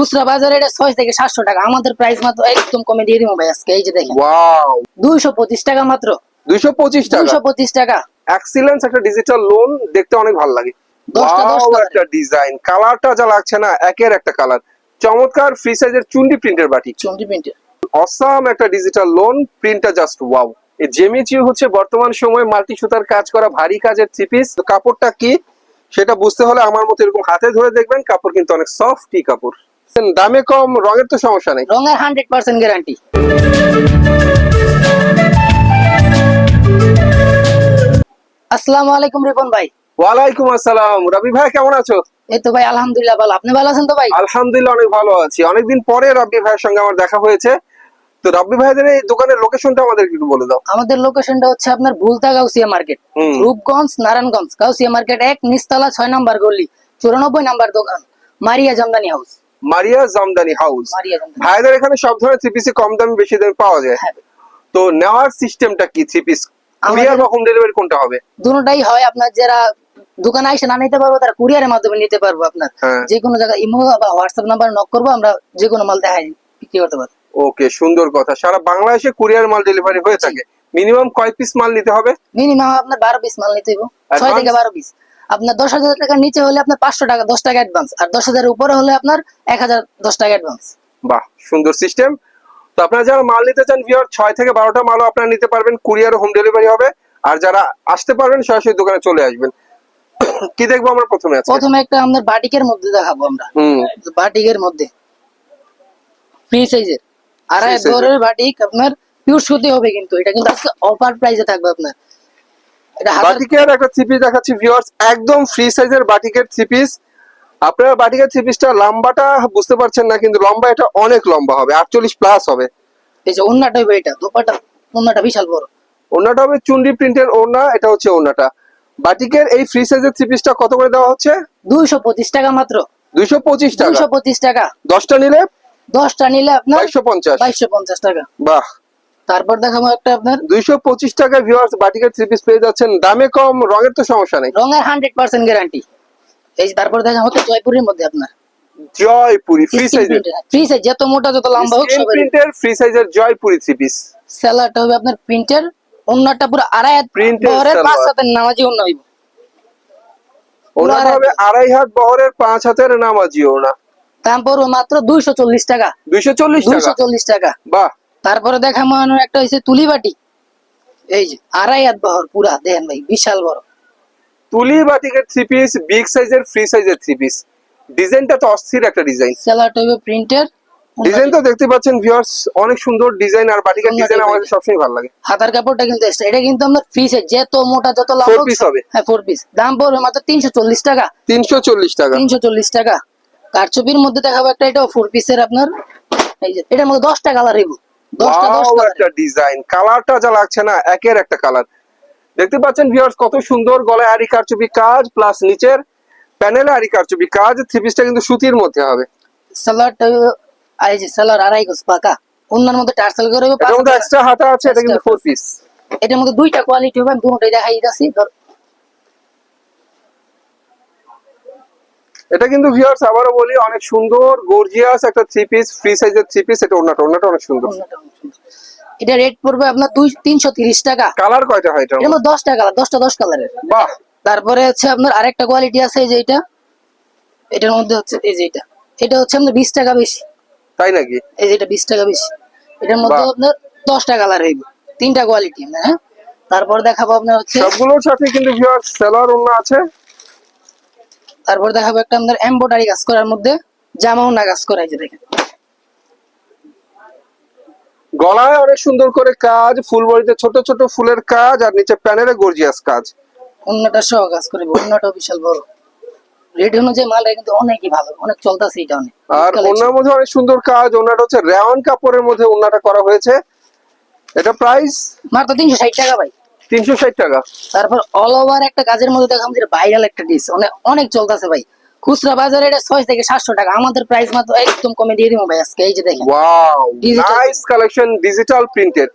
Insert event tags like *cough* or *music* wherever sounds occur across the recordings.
খুচরা বাজারে এটা ছয় থেকে সাতশো টাকা। আমাদের প্রাইস মাত্র একদম কমে দিয়ে দিব ভাই আজকে এই যে দেখেন। দুইশো পঁচিশ টাকা মাত্র। দুইশো পঁচিশ টাকা? দুইশো পঁচিশ টাকা। এক্সিলেন্স একটা ডিজিটাল লোন দেখতে অনেক ভালো লাগে। একটা ডিজাইন কালারটা যা লাগছে না একের একটা কালার চমৎকার ফ্রি সাইজের চুন্ডি প্রিন্টের বাটি। চন্ডি প্রিন্টের অসাম একটা ডিজিটাল লোন প্রিন্টটা জাস্ট ওয়াও এই জেমিচিউ হচ্ছে বর্তমান সময়ে মাল্টি সুতার কাজ করা ভারী কাজের থ্রি পিস কাপড়টা কি? সেটা বুঝতে হলে আমার মতো এরকম হাতে ধরে দেখবেন কাপড় কিন্তু অনেক সফটই কাপড়। দামে কম রঙের তো সমস্যা নেই। রঙের হান্ড্রেড পার্সেন্ট গ্যারান্টি আসসালামু আলাইকুম রিপন ভাই। ওয়ালাইকুম আসসালাম। রবি ভাই কেমন আছো? এই তো ভাই আলহামদুলিল্লাহ ভালো। আপনি ভালো আছেন তো ভাই? আলহামদুলিল্লাহ অনেক ভালো আছি। অনেকদিন পরে রব্বি ভাইয়ের সঙ্গে আমার দেখা হয়েছে। তো রব্বি ভাইদের এই দোকানের লোকেশনটা আমাদের একটু বলে দাও। আমাদের লোকেশনটা হচ্ছে আপনার ভুলতা গাউসিয়া মার্কেট রূপগঞ্জ নারায়ণগঞ্জ। গাউসিয়া মার্কেট এক নিচতলা ছয় নম্বর গলি চুরানব্বই নাম্বার দোকান মারিয়া জামদানি হাউস মারিয়া জামদানি হাউস ভাইদের এখানে সব ধরনের থ্রি পিসে কম দামে বেশি দামে পাওয়া যায়। হ্যাঁ। তো নেওয়ার সিস্টেমটা কি থ্রি পিস কুরিয়ার বা হোম ডেলিভারি কোনটা হবে? দুটাই হয় আপনার যারা দোকানে এসে না নিতে পারব তারা কুরিয়ারের মাধ্যমে নিতে পারব আপনার। হ্যাঁ। যে কোনো জায়গায় ইমো বা হোয়াটসঅ্যাপ নাম্বার নক করব আমরা যে কোনো মাল দেখাই বিক্রি করতে পারব। ওকে সুন্দর কথা। সারা বাংলাদেশে কুরিয়ার মাল ডেলিভারি হয়ে থাকে। মিনিমাম কয় পিস মাল নিতে হবে? মিনিমাম আপনার বারো পিস মাল নিতে হবে ছয় থেকে বারো পিস আপনার দশ হাজার টাকার নিচে হলে আপনার পাঁচশো টাকা দশ টাকা অ্যাডভান্স আর দশ হাজারের উপরে হলে আপনার এক হাজার দশ টাকা অ্যাডভান্স বাহ সুন্দর সিস্টেম তো আপনারা যারা মাল নিতে চান ভিওর ছয় থেকে বারোটা মালও আপনারা নিতে পারবেন। কুরিয়ার হোম ডেলিভারি হবে। আর যারা আসতে পারবেন সরাসরি দোকানে চলে আসবেন। *coughs* কি দেখব আমরা প্রথমে প্রথমে একটা আমাদের বাটিকের মধ্যে দেখাবো আমরা। হুম। বাটিকের মধ্যে। ফ্রি সাইজের আড়াই এর। বাটিক আপনার পিওর সুতি হবে কিন্তু। এটা কিন্তু আজকে অফার প্রাইসে থাকবে আপনার। হাজার বাটিকের একটা থ্রি দেখাচ্ছি ভিউয়ার্স একদম ফ্রি সাইজের বাটিকের থ্রি পিস আপনারা বাটিকের থ্রি পিসটা লম্বাটা বুঝতে পারছেন না কিন্তু লম্বা এটা অনেক লম্বা হবে আটচল্লিশ প্লাস হবে। এই যে অন্যটা হবে এটা দোপাটা অন্যটা বিশাল বড়। ওনাটা হবে চুন্ডি প্রিন্টের ওনা এটা হচ্ছে ওনাটা বাটিকের এই ফ্রি সাইজের থ্রি পিসটা কত করে দেওয়া হচ্ছে? দুইশো পঁচিশ টাকা মাত্র। দুইশো পঁচিশ টাকা। দুইশো পঁচিশ টাকা। দশটা নিলে দশটা নিলে আপনার বাইশশো পঞ্চাশ। বাইশশো পঞ্চাশ টাকা। বাহ। তারপর দেখাবো একটা আপনার দুইশো পঁচিশ টাকা ভিউয়ার্স বাটিকের থ্রি পিস পেয়ে যাচ্ছেন। দামে কম রঙের তো সমস্যা নেই। রঙের হান্ড্রেড পার্সেন্ট গ্যারান্টি এই যে তারপর দেখা হচ্ছে জয়পুরের মধ্যে আপনার। জয়পুরি ফ্রি সাইজের ফ্রি সাইজ যত মোটা যত লম্বা হোক সবাই প্রিন্টের ফ্রি সাইজের জয়পুরি থ্রি পিস হবে আপনার প্রিন্টের পুরো আড়াই হাত বহরের পাঁচ। হাতের নামাজি অন্য হইব। হবে আড়াই হাত বহরের পাঁচ হাতের নামাজি ওনা দাম পড়বে মাত্র দুইশো চল্লিশ টাকা। দুইশো চল্লিশ দুইশো টাকা চল্লিশ টাকা। বাহ! তারপরে দেখা মনে একটা হয়েছে তুলি বাটি এই যে আড়াই হাত বহর পুরা দেখেন ভাই বিশাল বড়। তুলি বাটিকের থ্রি পিস বিগ সাইজের ফ্রি সাইজের থ্রি পিস ডিজাইনটা তো অস্থির একটা ডিজাইন স্যালাড হবে প্রিন্টের ডিজাইন তো দেখতে পাচ্ছেন ভিউয়ার্স অনেক সুন্দর ডিজাইন আর বাটিকের ডিজাইন। আমাদের সবসময় ভালো লাগে। হাতার কাপড়টা কিন্তু। এটা কিন্তু আপনার ফ্রি সাইজ যত মোটা যত লম্বা হোক piece সব- হবে। হ্যাঁ ফোর পিস দাম পড়বে মাত্র তিনশো চল্লিশ টাকা। তিনশো চল্লিশ টাকা। তিনশো চল্লিশ টাকা। কারচুপির মধ্যে দেখাবো একটা এটাও ফোর পিসের আপনার। এই যে এটার মধ্যে দশটা কালার হইব। একটা ডিজাইন কালারটা যা লাগছে না একের একটা কালার দেখতে পাচ্ছেন ভিউয়ার্স কত সুন্দর গলায় আরি কারচুপি কাজ প্লাস নিচের প্যানেলে আরি কারচুপি কাজ থ্রি পিসটা কিন্তু সুতির মধ্যে হবে। সালোয়ারটা এই যে সালোয়ার আড়াই গোছ পাকা। অন্যান্য মধ্যে টার্সেল করে হবে, মধ্যে। এক্সট্রা হাতা আছে এটা কিন্তু ফোর পিস এটার মধ্যে দুইটা কোয়ালিটি হবে আমি দুটোই দেখাই দিতেছি। এটা কিন্তু ভিউয়ার্স আবারও বলি অনেক সুন্দর গর্জিয়াস একটা থ্রি পিস ফ্রি সাইজের থ্রি পিস এটা ওনাটা ওনাটা অনেক সুন্দর। এটা রেট পড়বে আপনার দুই তিনশো তিরিশ টাকা। কালার কয়টা হয় এটা? দশটা কালার দশটা দশ কালারের বাহ! তারপরে হচ্ছে আপনার আরেকটা কোয়ালিটি আছে এই যে এটা। এটার মধ্যে হচ্ছে এই যে এটা। এটা হচ্ছে আপনার বিশ টাকা বেশি। তাই নাকি? এই যে এটা বিশ টাকা বেশি। এটার মধ্যে। আপনার দশটা কালার হইব। তিনটা কোয়ালিটি হ্যাঁ? তারপর দেখাবো আপনার হচ্ছে সবগুলোর সাথে কিন্তু ভিউয়ার্স সেলার ওনা আছে। তারপর দেখাবো একটা আমাদের এমব্রয়ডারি কাজ করার মধ্যে জামা ওনা কাজ করা এই যে দেখেন। গলায় অনেক সুন্দর করে কাজ ফুল বডিতে ছোট ছোট ফুলের কাজ আর নিচে প্যানেলে গর্জিয়াস কাজ। অন্যটা সহ কাজ করে অন্যটাও বিশাল বড়। রেট অনুযায়ী মালটা কিন্তু অনেকই ভালো অনেক চলতেছে এটা অনেক। আর। ওনার মধ্যে অনেক সুন্দর কাজ ওনাটা হচ্ছে রেওয়ান কাপড়ের মধ্যে ওনাটা করা হয়েছে। এটা প্রাইস মাত্র তিনশো ষাট টাকা ভাই। তিনশো ষাট টাকা। তারপর অল ওভার একটা কাজের মধ্যে দেখাম যে ভাইরাল একটা ডিস অনেক অনেক চলতেছে ভাই। খুচরা বাজারে এটা ছয় থেকে সাতশো টাকা আমাদের প্রাইস মাত্র একদম কমে দিয়ে দিব ভাই আজকে এই যে দেখেন। Wow nice collection digital printed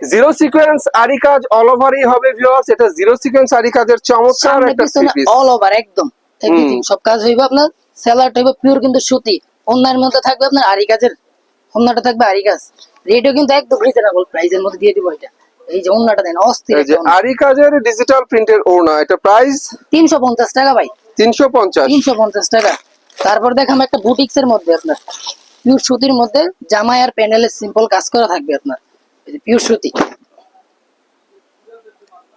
zero sequence আরি কাজ অল ওভারই হবে ভিউয়ার্স এটা জিরো সিকোয়েন্স আরি কাজের চমৎকার একটা পিস অল ওভার একদম। এভরিথিং সব কাজ হইবে আপনার স্যালাড হইবে পিওর কিন্তু সুতি। অন্যার মধ্যে থাকবে আপনার আরি কাজের অন্যটা থাকবে আরি কাজ। রেটও কিন্তু একদম রিজনেবল প্রাইসের মধ্যে দিয়ে দিব এটা। এই যে অন্যটা দেন অস্থির এই যে আরি কাজের ডিজিটাল প্রিন্টের ওড়না এটা প্রাইস তিনশো পঞ্চাশ টাকা ভাই। তিনশো পঞ্চাশ। তিনশো পঞ্চাশ টাকা। তারপর দেখাম একটা বুটিক্স এর মধ্যে আপনার। পিওর সুতির মধ্যে জামাই আর প্যানেলের সিম্পল কাজ করা থাকবে আপনার। পিওর সুতি।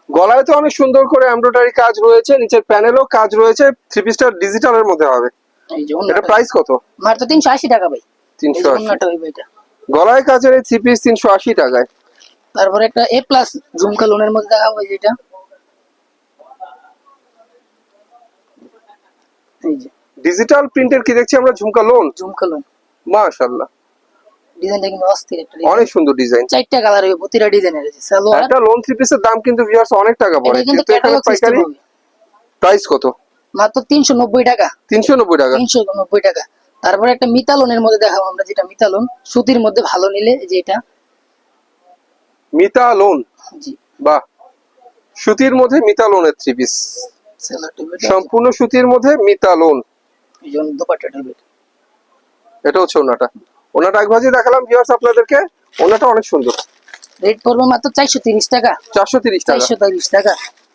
গলায় তো অনেক সুন্দর করে এমব্রয়ডারি কাজ রয়েছে নিচের প্যানেলও কাজ রয়েছে থ্রি পিসটার ডিজিটালের মধ্যে হবে। এই যে এটা প্রাইস কত? মাত্র তিনশো আশি টাকা ভাই। এই তিনশো যে আশি। অন্যটা হইবে এটা। গলায় কাজের এই থ্রি পিস তিনশো আশি টাকায়। তারপরে একটা এ প্লাস ঝুমকা লোনের মধ্যে দেখাবো এই যেটা ডিজিটাল প্রিন্টের কি দেখছি আমরা? ঝুমকা লোন ঝুমকা লোন মাশাআল্লাহ। ডিজাইনটা কিন্তু অস্থির একটা অনেক সুন্দর ডিজাইন চারটা কালার হবে প্রতিটা ডিজাইনের আছে। সালোয়ার একটা লোন থ্রি পিসের দাম কিন্তু ভিউয়ার্স অনেক টাকা পড়ে। কিন্তু এখানে পাইকারি প্রাইস কত? মাত্র তিনশো নব্বই টাকা। তিনশো নব্বই টাকা। তিনশো নব্বই টাকা। তারপরে একটা মিতালনের মধ্যে দেখাবো আমরা যেটা মিতালন সুতির মধ্যে ভালো নিলে এই যে এটা। মিতা লোন জি। বাহ। সুতির মধ্যে মিতা লোনের থ্রি পিস সম্পূর্ণ সুতির মধ্যে মিতা লোন এটা হচ্ছে ওনাটা। ওনাটা এক ভাজি দেখালাম ভিউয়ার্স আপনাদেরকে। ওনাটা অনেক সুন্দর। রেট পড়বে মাত্র চারশো তিরিশ টাকা। চারশো তিরিশ টাকা। চারশো তিরিশ টাকা।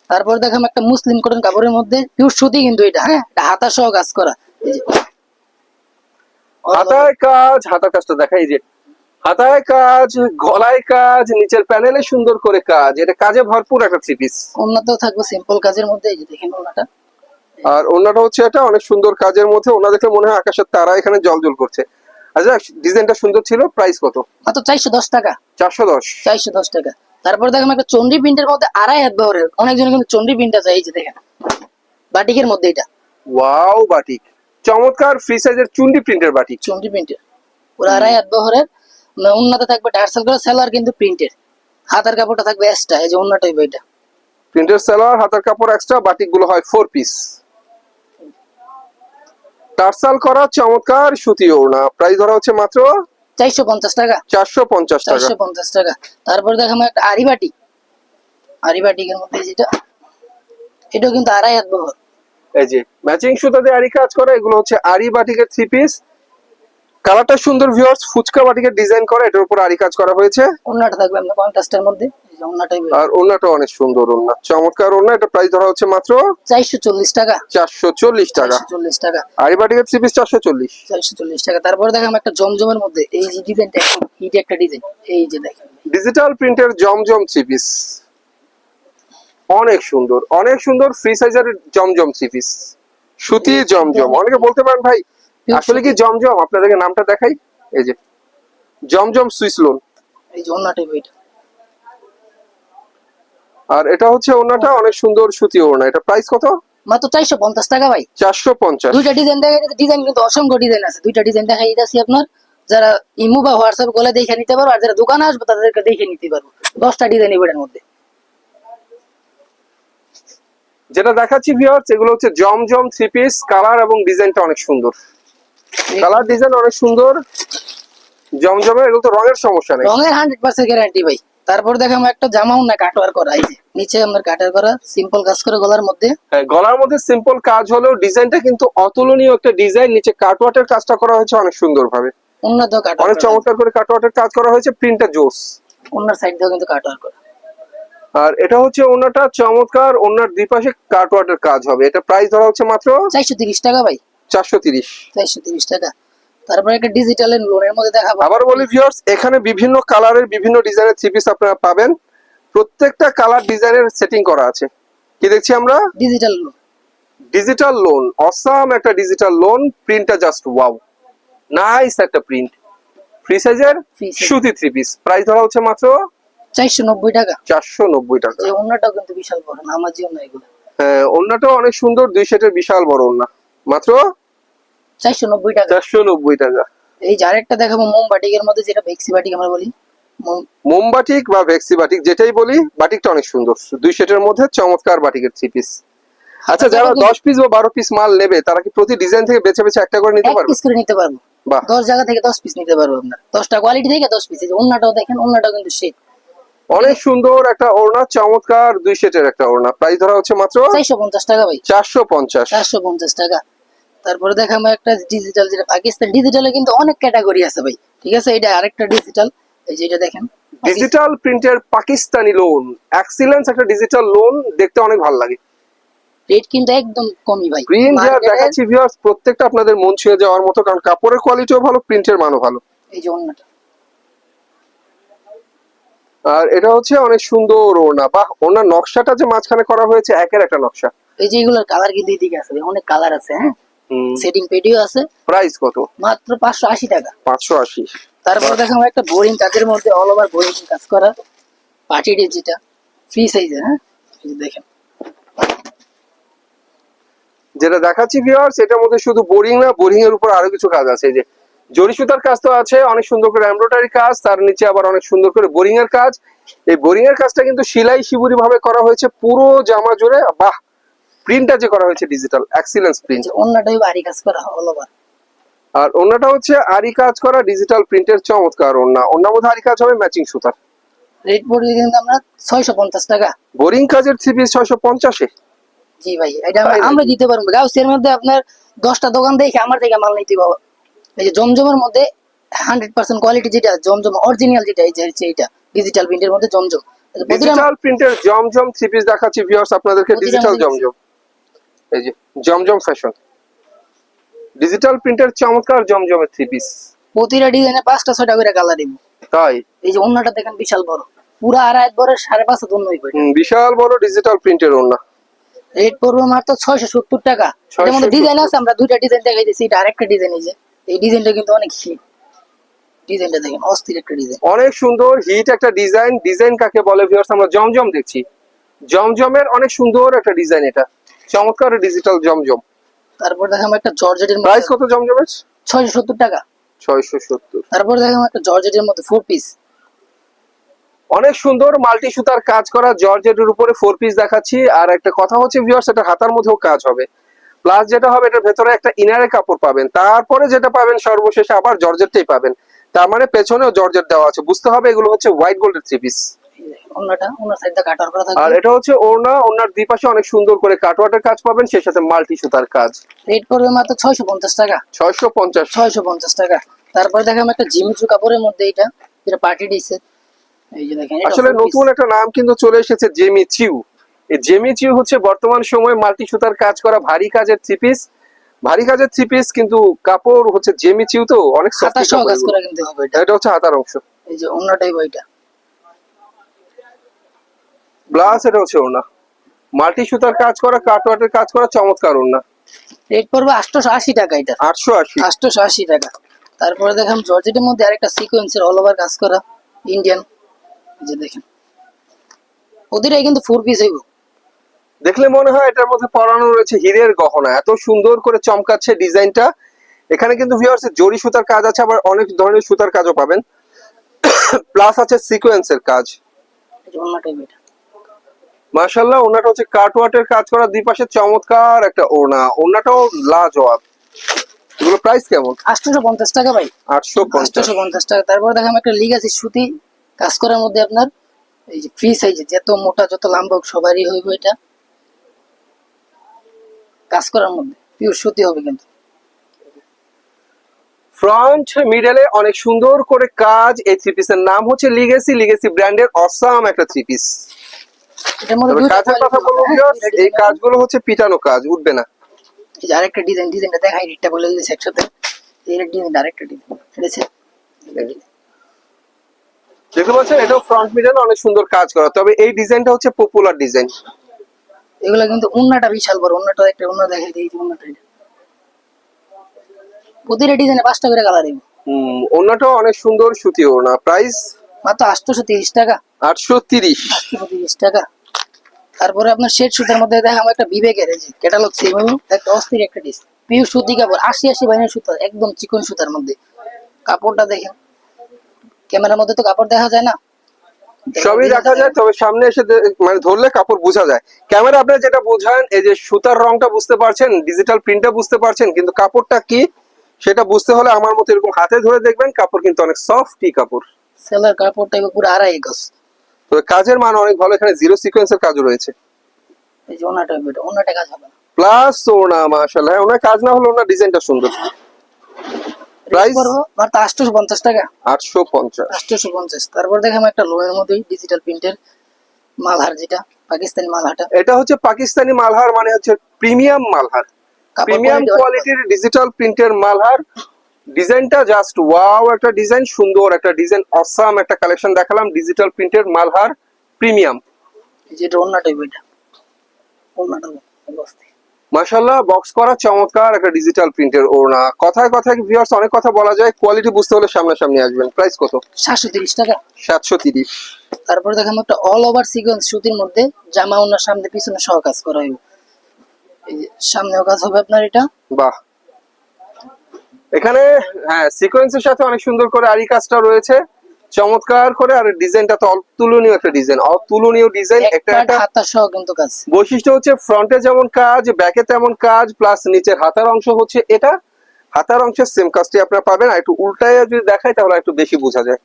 তারপর দেখাম একটা মুসলিম কটন কাপড়ের মধ্যে পিওর সুতি কিন্তু এটা হ্যাঁ? এটা হাতা সহ কাজ করা। হাতায় কাজ হাতার কাজটা দেখা এই যে হাতায় কাজ গলায় কাজ নিচের প্যানেলে সুন্দর করে কাজ। এটা কাজে ভরপুর একটা থ্রি পিস অন্যতেও থাকবে সিম্পল কাজের মধ্যে এই যে দেখেন ওনাটা আর ওনাটা হচ্ছে এটা অনেক সুন্দর কাজের মধ্যে। ওনা দেখলে মনে হয় আকাশের তারা এখানে জল জল করছে। আচ্ছা ডিজাইনটা সুন্দর ছিল প্রাইস কত? চারশো দশ টাকা। চারশো দশ। চারশো দশ টাকা। তারপর দেখেন একটা চন্ডি প্রিন্টের মধ্যে আড়াই হাত ব্যবহারের অনেকজন কিন্তু চন্ডি প্রিন্টটা চাই এই যে দেখেন। বাটিকের মধ্যে এটা। Wow batik. চমৎকার ফ্রি সাইজের চুন্ডি প্রিন্টের বাটিক। চন্ডি প্রিন্টের পুরো আড়াই হাত ব্যবহারের উন্নত থাকবে টার্সেল করে সেলার কিন্তু প্রিন্টের। হাতার কাপড়টা থাকবে এক্সট্রা এই যে অন্যটা হইবে এটা। প্রিন্টের সালোয়ার হাতার কাপড় এক্সট্রা বাটিকগুলো হয় ফোর পিস টার্সাল করা চমৎকার সুতি ওড়না। প্রাইস ধরা হচ্ছে মাত্র চারশো পঞ্চাশ টাকা। চারশো পঞ্চাশ টাকা। চারশো পঞ্চাশ টাকা। তারপর দেখাম একটা আরিবাটি আরিবাটিকের মধ্যে যেটা এটাও কিন্তু আড়াই হাত ব্যবহার এই যে ম্যাচিং সুতা দিয়ে আরি কাজ করা এগুলো হচ্ছে আরি বাটিকের থ্রি পিস কালারটা সুন্দর ভিউয়ার্স ফুচকা বাটিকের ডিজাইন করা এটার উপর আরি কাজ করা হয়েছে। অন্যটা থাকবে আপনার কন্ট্রাস্টের মধ্যে এই আর ওড়নাটা অনেক সুন্দর ওড়না চমৎকার ওড়না এটা প্রাইস ধরা হচ্ছে মাত্র চারশো চল্লিশ টাকা। চারশো চল্লিশ টাকা। চারশো চল্লিশ টাকা। আরি বাটিকের থ্রি পিস চারশো চল্লিশ। চারশো চল্লিশ টাকা। তারপর দেখাম একটা জমজমের মধ্যে এই যে ডিজাইনটা হিট একটা ডিজাইন এই যে দেখেন। ডিজিটাল প্রিন্টের জমজম থ্রি পিস অনেক সুন্দর অনেক সুন্দর ফ্রি সাইজের জমজম থ্রি পিস সুতি জমজম অনেকে বলতে পারেন ভাই আসলে কি জমজম? আপনাদেরকে নামটা দেখাই। এই যে জমজম সুইস লোন। এই যে অন্যটাই এটা আর এটা হচ্ছে ওড়নাটা অনেক সুন্দর সুতি ওড়না। এটা প্রাইস কত? মাত্র চারশো পঞ্চাশ টাকা ভাই। চারশো পঞ্চাশ। দুইটা ডিজাইন দেখা ডিজাইন কিন্তু অসংখ্য ডিজাইন আছে। দুইটা ডিজাইন দেখা যাচ্ছে আপনার যারা ইমু বা হোয়াটসঅ্যাপ গলে দেখে নিতে পারব আর যারা দোকানে আসবে তাদেরকে দেখে নিতে পারব দশটা ডিজাইন এবারের মধ্যে। যেটা দেখাচ্ছি ভিউয়ার্স এগুলো হচ্ছে জমজম থ্রি পিস কালার এবং ডিজাইনটা অনেক সুন্দর। কালার ডিজাইন অনেক সুন্দর। জমজমে এগুলো তো রঙের সমস্যা নেই। রঙের হান্ড্রেড পার্সেন্ট গ্যারান্টি ভাই। তারপর দেখাম একটা জামাও না কাটোয়ার করা এই যে নিচে আপনার কাটার করা সিম্পল কাজ করে গলার মধ্যে। হ্যাঁ, গলার মধ্যে সিম্পল কাজ হলেও ডিজাইনটা কিন্তু অতুলনীয় একটা ডিজাইন নিচে কাটওয়াটের কাজটা করা হয়েছে অনেক সুন্দর ভাবে উন্নত কাটোয়ার অনেক চমৎকার করে কাটওয়াটের কাজ করা হয়েছে প্রিন্টটা জোস। ওনার সাইড দিয়েও কিন্তু কাটোয়ার করা। আর এটা হচ্ছে ওনাটা চমৎকার। ওনার দুই পাশে কাটওয়াটের কাজ হবে। এটা প্রাইস ধরা হচ্ছে মাত্র চারশো তিরিশ টাকা ভাই। চারশো তিরিশ। চারশো তিরিশ টাকা তারপরে একটা লোনের মধ্যে দেখাবো। আবার বলি ভিউয়ার্স এখানে বিভিন্ন কালারের বিভিন্ন ডিজাইনের থ্রি পিস আপনারা পাবেন। প্রত্যেকটা কালার ডিজাইনের সেটিং করা আছে। কি দেখছি আমরা? Digital lawn digital lawn awesome একটা ডিজিটাল লোন প্রিন্টটা জাস্ট ওয়াও নাইস একটা প্রিন্ট ফ্রি সাইজের Free সুতি থ্রি পিস প্রাইস ধরা হচ্ছে মাত্র চারশো নব্বই টাকা। চারশো নব্বই টাকা। যে অন্যটাও কিন্তু বিশাল বড় এগুলো। হ্যাঁ অনেক সুন্দর দুই সেটের বিশাল বড় মাত্র চারশো নব্বই টাকা। চারশো নব্বই টাকা। এই যে আরেকটা দেখাবো মোম বাটিকের মধ্যে যেটা বেক্সি বাটিক আমরা বলি। মোমবাটিক বা ভেক্সি বাটিক যেটাই বলি বাটিকটা অনেক সুন্দর। দুই সেটের মধ্যে চমৎকার বাটিকের থ্রি পিস আচ্ছা যারা দশ পিস বা বারো পিস মাল নেবে তারা কি প্রতি ডিজাইন থেকে বেছে বেছে একটা করে নিতে পারবে? পিস করে নিতে পারব। বাহ। দশ জায়গা থেকে দশ পিস নিতে পারব আপনার দশটা কোয়ালিটি থেকে দশ পিস অন্যটাও দেখেন অন্যটাও কিন্তু শীত অনেক সুন্দর একটা ওড়না চমৎকার দুই সেটের একটা ওড়না। প্রাইস ধরা হচ্ছে মাত্র চারশো পঞ্চাশ টাকা ভাই। চারশো পঞ্চাশ। চারশো পঞ্চাশ টাকা। তারপরে দেখাবো একটা ডিজিটাল যেটা পাকিস্তান। ডিজিটালে কিন্তু অনেক ক্যাটাগরি আছে ভাই। ঠিক আছে? এটা আরেকটা ডিজিটাল এই যে এটা দেখেন ডিজিটাল প্রিন্টের পাকিস্তানি লোন এক্সিলেন্স একটা ডিজিটাল লোন দেখতে অনেক ভালো লাগে। রেট কিন্তু একদম কমই ভাই। প্রিন্ট যা দেখাচ্ছি ভিউয়ার্স প্রত্যেকটা আপনাদের মন ছুঁয়ে যাওয়ার মতো কারণ কাপড়ের কোয়ালিটিও ভালো প্রিন্টের মানও ভালো। এই যে অন্যটা আর এটা হচ্ছে অনেক সুন্দর ওড়না। বাহ ওনার নকশাটা যে মাঝখানে করা হয়েছে একের একটা নকশা। এই যে এগুলোর কালার কিন্তু এদিকে আছে অনেক কালার আছে হ্যাঁ? সেটিং পেডিও আছে। প্রাইস কত? মাত্র পাঁচশো আশি টাকা। পাঁচশো আশি। তারপর দেখাবো একটা বোরিং কাজের মধ্যে অল ওভার বোরিং কাজ করা। পার্টি যেটা ফ্রি সাইজের হ্যাঁ? দেখেন। যেটা দেখাচ্ছি ভিউয়ার্স এটার মধ্যে শুধু বোরিং না বোরিং এর উপর আরও কিছু কাজ আছে। এই যে জরি সুতার কাজ তো আছে অনেক সুন্দর করে এমব্রয়ডারি কাজ তার নিচে আবার অনেক সুন্দর করে বোরিং এর কাজ। এই বোরিং এর কাজটা কিন্তু সেলাই শিবুরি ভাবে করা হয়েছে পুরো জামা জুড়ে বাহ! প্রিন্টটা যে করা হয়েছে ডিজিটাল এক্সিলেন্স প্রিন্ট অন্যটাই ভারী কাজ করা অল ওভার আর অন্যটা হচ্ছে আরি কাজ করা ডিজিটাল প্রিন্টের চমৎকার ওন্না অন্য মধ্যে আরি কাজ হবে ম্যাচিং সুতার। রেট পড়বে কিন্তু আমরা ছয়শো পঞ্চাশ টাকা। বোরিং কাজের পিস ছয়শো পঞ্চাশে। জি ভাই এটা আমরা- দিতে পারব। গাউসের মধ্যে আপনার দশটা দোকান দেখে আমার থেকে মাল নিতে পাবো। এই যে জমজমের মধ্যে হান্ড্রেড পার্সেন্ট কোয়ালিটি যেটা জমজম অরিজিনাল যেটা এই যে এইটা ডিজিটাল প্রিন্টের মধ্যে জমজম। ডিজিটাল প্রিন্টের জমজম থ্রি পিস দেখাচ্ছি ভিউয়ার্স আপনাদেরকে ডিজিটাল জমজম। এই যে জমজম ফ্যাশন ডিজিটাল প্রিন্টের চমৎকার জমজমের থ্রি পিস প্রতিটা ডিজাইনে পাঁচটা ছয়টা করে কালার দিব। তাই? এই যে অন্যটা দেখেন বিশাল বড়। পুরা আড়াই বড় সাড়ে পাঁচ হুম, বিশাল বড় ডিজিটাল প্রিন্টের ওন্না। রেট পড়বে মাত্র ছয়শো সত্তর টাকা। এর মধ্যে ডিজাইন আছে আমরা দুইটা ডিজাইন দেখাই দিচ্ছি এটা আরেকটা ডিজাইন এই যে। এই ডিজাইনটা কিন্তু অনেক হিট ডিজাইনটা দেখেন অস্থির একটা ডিজাইন অনেক সুন্দর হিট একটা ডিজাইন ডিজাইন কাকে বলে ভিউয়ার্স আমরা জমজম দেখছি। জমজমের অনেক সুন্দর একটা ডিজাইন এটা। চমৎকার ডিজিটাল জমজম। তারপর দেখাম একটা জর্জেটের প্রাইস কত জমজমের ছয়শো সত্তর টাকা। ছয়শো সত্তর। তারপর দেখাম একটা জর্জেটের মধ্যে ফোর পিস অনেক সুন্দর মাল্টি সুতার কাজ করা জর্জেটের উপরে ফোর পিস দেখাচ্ছি। আর একটা কথা হচ্ছে ভিউয়ার্স এটা হাতার মধ্যেও কাজ হবে। প্লাস যেটা হবে এটার ভেতরে একটা ইনারের কাপড় পাবেন। তারপরে যেটা পাবেন সর্বশেষে আবার জর্জেটটাই পাবেন। তার মানে পেছনেও জর্জেট দেওয়া আছে। বুঝতে হবে এগুলো হচ্ছে হোয়াইট গোল্ডের থ্রি পিস অন্যটা অন্য সাইডটা কাটার করা আর এটা হচ্ছে ওড়না ওড়নার দুই পাশে অনেক সুন্দর করে কাটওয়াটের কাজ পাবেন সেই সাথে মাল্টি সুতার কাজ। রেট পড়বে মাত্র ছয়শো পঞ্চাশ টাকা। ছয়শো পঞ্চাশ। ছয়শো পঞ্চাশ টাকা। তারপর দেখাম একটা জিমিচু কাপড়ের মধ্যে এটা যেটা পার্টি ডিসে এই যে দেখেন আসলে নতুন একটা নাম কিন্তু চলে এসেছে জেমি চিউ এই জেমি চিউ হচ্ছে বর্তমান সময়ে মাল্টি সুতার কাজ করা ভারী কাজের থ্রি পিস ভারী কাজের থ্রি পিস কিন্তু কাপড় হচ্ছে জেমি চিউ তো অনেক সফট কাজ করা কিন্তু হবে এটা। এটা হচ্ছে হাতার অংশ। এই যে অন্যটাই বইটা। ব্লাস এটা হচ্ছে ওড়না। মাল্টি সুতার কাজ করা কাটওয়াটের কাজ করা চমৎকার ওড়না। রেট পড়বে আটশোশো আশি টাকা এটা। আটশো আশি। আটশোশো আশি টাকা। তারপরে দেখাম জর্জেটের মধ্যে আরেকটা সিকোয়েন্সের অল ওভার কাজ করা ইন্ডিয়ান যে দেখেন। ওদেরই কিন্তু ফোর পিস হইব। দেখলে মনে হয় এটার মধ্যে পরানো রয়েছে হীরের গহনা। এত সুন্দর করে চমকাচ্ছে ডিজাইনটা। এখানে কিন্তু ভিউয়ার্স জরি সুতার কাজ আছে আবার অনেক ধরনের সুতার কাজও পাবেন। *coughs* প্লাস আছে সিকোয়েন্সের কাজ। এই মার্শাল্লাহ ওনাটা হচ্ছে কাটওয়াটের কাজ করা দুই পাশে চমৎকার একটা ওড়না। ওড়নাটাও লাজবাব এগুলো প্রাইস কেমন? আটশোশো পঞ্চাশ টাকা ভাই। আটশো পঞ্চাশ আটশোশো পঞ্চাশ টাকা। তারপর দেখাম একটা লিগ আছে সুতি কাজ করার মধ্যে আপনার এই যে ফ্রি সাইজে যত মোটা যত লম্বা হোক সবারই হইব এটা। কাজ করার মধ্যে পিওর সুতি হবে কিন্তু। ফ্রন্ট মিডলে অনেক সুন্দর করে কাজ এই থ্রি পিসের নাম হচ্ছে লিগেসি লিগেসি ব্র্যান্ডের অসাম একটা থ্রি পিস এটার মধ্যে তবে কাজের কথা বলব হবে, viewers, এই কাজগুলো হচ্ছে পিটানো কাজ উঠবে না। এই যে আরেকটা ডিজাইন ডিজাইনটা দেখাই রেটটা বলে দিয়েছে একসাথে এই ডিজাইন আরেকটা ডিজাইন ঠিক আছে দেখতে পাচ্ছেন এটাও ফ্রন্ট মিডল অনেক সুন্দর কাজ করা। তবে এই ডিজাইনটা হচ্ছে পপুলার ডিজাইন এগুলা কিন্তু উন্নাটা বিশাল বড় উন্নাটা একটা উন্না দেখাই দিই উন্নাটা প্রতিটা ডিজাইনে পাঁচটা করে কালার দিব। হম ওনাটাও অনেক সুন্দর সুতি ওড়না। প্রাইস মাত্র আটশোশো তিরিশ টাকা। আটশো তিরিশ। আটশোশো তিরিশ টাকা। তারপরে আপনার শেড সুতার মধ্যে দেখাবো একটা বিবেকের এই যে ক্যাটালগ সেম একটা অস্থির একটা ডিস পিওর সুতি কাপড় আশি আশি বাইনের সুতা একদম চিকন সুতার মধ্যে। কাপড়টা দেখেন ক্যামেরার মধ্যে তো কাপড় দেখা যায় না। সবই দেখা যায় তবে সামনে এসে মানে ধরলে কাপড় বোঝা যায়। ক্যামেরা আপনারা যেটা বোঝান এই যে সুতার রংটা বুঝতে পারছেন ডিজিটাল প্রিন্টটা বুঝতে পারছেন কিন্তু কাপড়টা কি সেটা বুঝতে হলে আমার মতো এরকম হাতে ধরে দেখবেন কাপড় কিন্তু অনেক সফট কাপড়। সেলার কাপড়টা পুরো আড়াই গজ। তবে কাজের মান অনেক ভালো এখানে জিরো সিকোয়েন্সের কাজও রয়েছে। এই যে ওনাটা বেটা ওনাটা কাজ হবে না। প্লাস ওনা মাশাআল্লাহ ওনার কাজ না হলো ওনার ডিজাইনটা সুন্দর। Price? করব? মাত্র আটশোশো পঞ্চাশ টাকা। আটশো পঞ্চাশ আটশোশো পঞ্চাশ তারপর দেখাম একটা লোয়ের মধ্যেই ডিজিটাল প্রিন্টের মালহার যেটা পাকিস্তানি মালহাটা এটা হচ্ছে পাকিস্তানি মালহার মানে হচ্ছে প্রিমিয়াম মালহার। প্রিমিয়াম কোয়ালিটির ডিজিটাল প্রিন্টের মালহার ডিজাইনটা জাস্ট ওয়াও একটা ডিজাইন সুন্দর একটা ডিজাইন অসাম একটা কালেকশন দেখালাম ডিজিটাল প্রিন্টের মালহার প্রিমিয়াম যেটা অন্য টাইপ এটা। অন্যটা মাশাল্লাহ বক্স করা চমৎকার একটা ডিজিটাল প্রিন্টের ওড়না। কথায় কথায় ভিউয়ার্স অনেক কথা বলা যায় কোয়ালিটি বুঝতে হলে সামনাসামনি আসবেন। প্রাইস কত? সাতশো তিরিশ টাকা। সাতশো তিরিশ। তারপরে দেখাম একটা অল ওভার সিকোয়েন্স সুতির মধ্যে জামা ওনার সামনে পিছনে সহ কাজ করা হইবে। এই যে সামনেও কাজ হবে আপনার এটা। বাহ এখানে হ্যাঁ সিকোয়েন্সের সাথে অনেক সুন্দর করে আরি কাজটা রয়েছে। চমৎকার করে আর ডিজাইনটা তো অতুলনীয় একটা ডিজাইন। অতুলনীয় ডিজাইন একটা একটা হাতা সহ কিন্তু কাজ। বৈশিষ্ট্য হচ্ছে ফ্রন্টে যেমন কাজ ব্যাকে তেমন কাজ প্লাস নিচের হাতার অংশ হচ্ছে এটা। হাতার অংশের সেম কাজটি আপনারা পাবেন। আর একটু উল্টায় যদি দেখায় তাহলে একটু বেশি বোঝা যায়।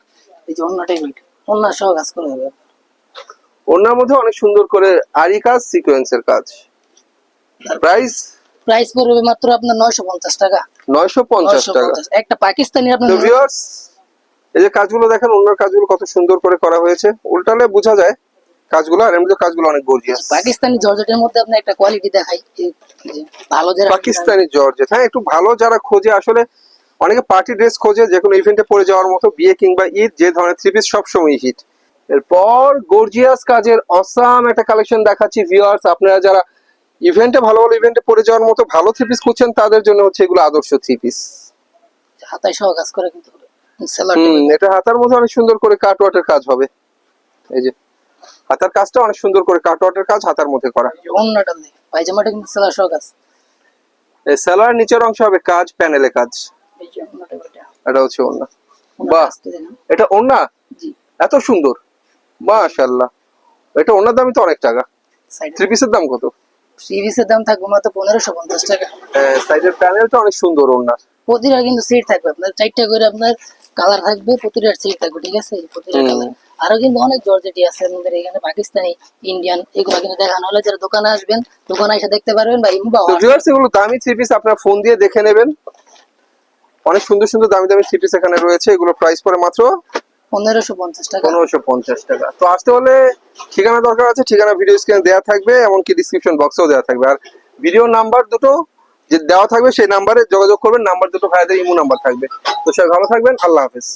এই যে অন্য টাইপ অন্য সহ কাজ করা হবে। ওনার মধ্যে অনেক সুন্দর করে আরি কাজ সিকোয়েন্সের কাজ। প্রাইস প্রাইস পড়বে মাত্র আপনার নয়শো পঞ্চাশ টাকা। নয়শো পঞ্চাশ নয়শো টাকা একটা পাকিস্তানি আপনার ভিউয়ার্স এই যে কাজগুলো দেখেন অন্য কাজগুলো কত সুন্দর করে করা হয়েছে। উল্টালে বোঝা যায় কাজগুলো আর এমনি কাজগুলো অনেক গর্জিয়াস পাকিস্তানি জর্জেটের মধ্যে আপনি একটা কোয়ালিটি দেখাই ভালো যারা পাকিস্তানি জর্জেট হ্যাঁ একটু ভালো যারা খোঁজে আসলে অনেকে পার্টি ড্রেস খোঁজে যে কোনো ইভেন্টে পরে যাওয়ার মতো বিয়ে কিংবা ঈদ যে ধরনের থ্রি পিস সবসময় হিট এরপর গর্জিয়াস কাজের অসাম একটা কালেকশন দেখাচ্ছি ভিউয়ার্স আপনারা যারা ইভেন্টে ভালো ভালো ইভেন্টে পরে যাওয়ার মতো ভালো থ্রি পিস খুঁজছেন তাদের জন্য হচ্ছে এগুলো আদর্শ থ্রি পিস হাতায় সহ কাজ করে কিন্তু হুম এটা হাতার মধ্যে অনেক সুন্দর করে কাটওয়াটের কাজ হবে। এই যে হাতার কাজটা অনেক সুন্দর করে কাটওয়াটের কাজ হাতার মধ্যে করা। নেই পায়জামাটা কিন্তু সেলার সহ কাজ। এই সেলার নিচের অংশ হবে কাজ প্যানেলে কাজ। এটা। হচ্ছে ওন্না। বাহ। এটা ওন্না? এত সুন্দর। মাশাআল্লাহ। এটা ওনার দামই তো অনেক টাকা। থ্রি পিসের দাম কত? পিসের দাম থাকবে মাত্র পনেরোশো পঞ্চাশ টাকা। সাইডের প্যানেলটা অনেক সুন্দর ওনার প্রতিটা কিন্তু সিট থাকবে আপনার চারটা করে আপনার কালার থাকবে প্রতিটার সিট থাকবে ঠিক আছে? প্রতিটা কালার আরও কিন্তু অনেক জর্জেটি আছে আমাদের এখানে পাকিস্তানি ইন্ডিয়ান এগুলো কিন্তু দেখানো হলে যারা দোকানে আসবেন দোকানে এসে দেখতে পারবেন বা ইমু বা ভিউয়ার্স এগুলো দামি থ্রি পিস আপনারা ফোন দিয়ে দেখে নেবেন। অনেক সুন্দর সুন্দর দামি দামি থ্রি পিস এখানে রয়েছে এগুলো প্রাইস পড়ে মাত্র পনেরোশো পঞ্চাশ টাকা। তো আসতে হলে ঠিকানা দরকার আছে, ঠিকানা ভিডিও স্ক্রিনে দেওয়া থাকবে, এমনকি দেওয়া থাকবে। আর ভিডিও নাম্বার দুটো যে দেওয়া থাকবে, সেই নাম্বারে যোগাযোগ করবেন নাম্বার দুটো ভাইদের ইমো নাম্বার থাকবে। তো সবাই ভালো থাকবেন, আল্লাহ হাফেজ।